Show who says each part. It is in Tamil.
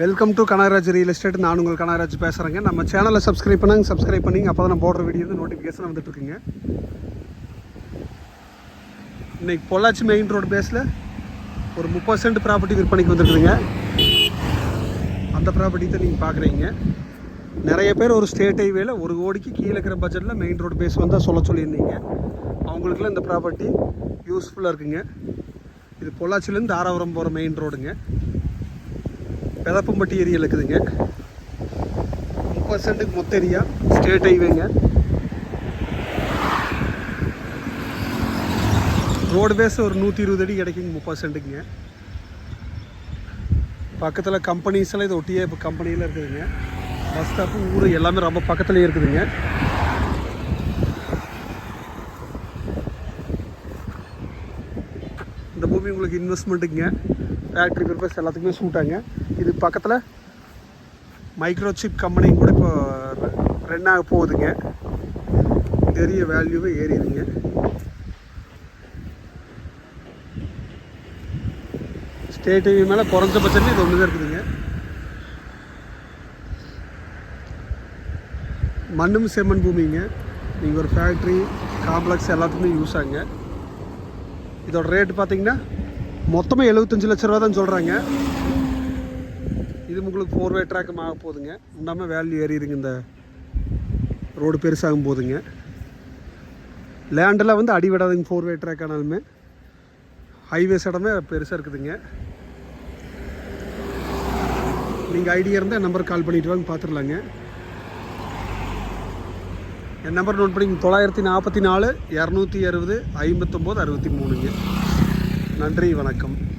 Speaker 1: Welcome to Kanagaraj real estate நான் உங்கள் கனகராஜ் பேசுகிறேங்க நம்ம சேனலை சப்ஸ்கிரைப் பண்ணுங்க சப்ஸ்கிரைப் பண்ணிங்க. அப்போ தான் நான் போடுற வீடியோ வந்து நோட்டிஃபிகேஷன் வந்துட்டுருக்குங்க இன்னைக்கு பொள்ளாச்சி மெயின் ரோடு பேஸில் ஒரு முப்பது சென்ட் ப்ராப்பர்ட்டி விற்பனைக்கு வந்துருக்குதுங்க. அந்த ப்ராப்பர்ட்டி தான் நீங்கள் பார்க்குறீங்க நிறைய பேர் ஒரு ஸ்டேட் ஹைவேல ஒரு கோடிக்கு கீழே இருக்கிற பட்ஜெட்டில் மெயின் ரோடு பேஸ் வந்தால் சொல்ல சொல்லியிருந்தீங்க. அவங்களுக்குலாம் இந்த ப்ராப்பர்ட்டி யூஸ்ஃபுல்லாக இருக்குங்க. இது பொள்ளாச்சிலேருந்து தாராபுரம் போகிற மெயின் ரோடுங்க பெதப்பம்பட்டி ஏரியா இருக்குதுங்க. முப்பது சென்ட்டுக்கு மொத்த ஏரியா ஸ்டேட் ஹைவேங்க ரோடு பேஸ் ஒரு நூற்றி இருபது அடி கிடைக்குங்க முப்பது சென்ட்டுக்குங்க. பக்கத்தில் கம்பெனிஸ் எல்லாம் இது ஒட்டியே இப்போ கம்பெனியில் இருக்குதுங்க. பஸ் ஸ்டாப்பு ஊர் எல்லாமே ரொம்ப பக்கத்துலேயே இருக்குதுங்க. இந்த பூமி உங்களுக்கு இன்வெஸ்ட்மெண்ட்டுங்க ஃபேக்ட்ரி பர்பஸ் எல்லாத்துக்குமே சூட்டாங்க இது பக்கத்தில் மைக்ரோசிப் கம்பெனியும் கூட இப்போ ரன் ஆக போகுதுங்க. பெரிய வேல்யூவே ஏறிடுங்க ஸ்டேட் டிவி மேலே குறைஞ்சபட்சமே இது ஒன்று தான் இருக்குதுங்க. மண்ணும் செம்மண் பூமிங்க. நீங்கள் ஒரு ஃபேக்ட்ரி காம்ப்ளெக்ஸ் எல்லாத்துக்குமே யூஸ் ஆகுங்க. இதோட ரேட்டு பார்த்தீங்கன்னா மொத்தமாக எழுபத்தஞ்சு லட்ச ரூபா தான் சொல்கிறாங்க இது உங்களுக்கு ஃபோர் வே ட்ராக்கும் ஆக போகுதுங்க உண்டாமல் வேல்யூ ஏறிடுங்க இந்த ரோடு பெருசாகும் போதுங்க. லேண்டெல்லாம் வந்து அடி விடாதுங்க ஃபோர் வே ட்ராக் ஆனாலுமே. ஹைவேஸ் இடமே பெருசாக இருக்குதுங்க. நீங்கள் ஐடியா இருந்தால் என் நம்பர் கால் பண்ணிட்டு வாங்க பார்த்துடலாங்க என் நம்பர் நோட் பண்ணி தொள்ளாயிரத்தி நாற்பத்தி நாலு இரநூத்தி அறுபது ஐம்பத்தொம்போது அறுபத்தி மூணுங்க. நன்றி வணக்கம்.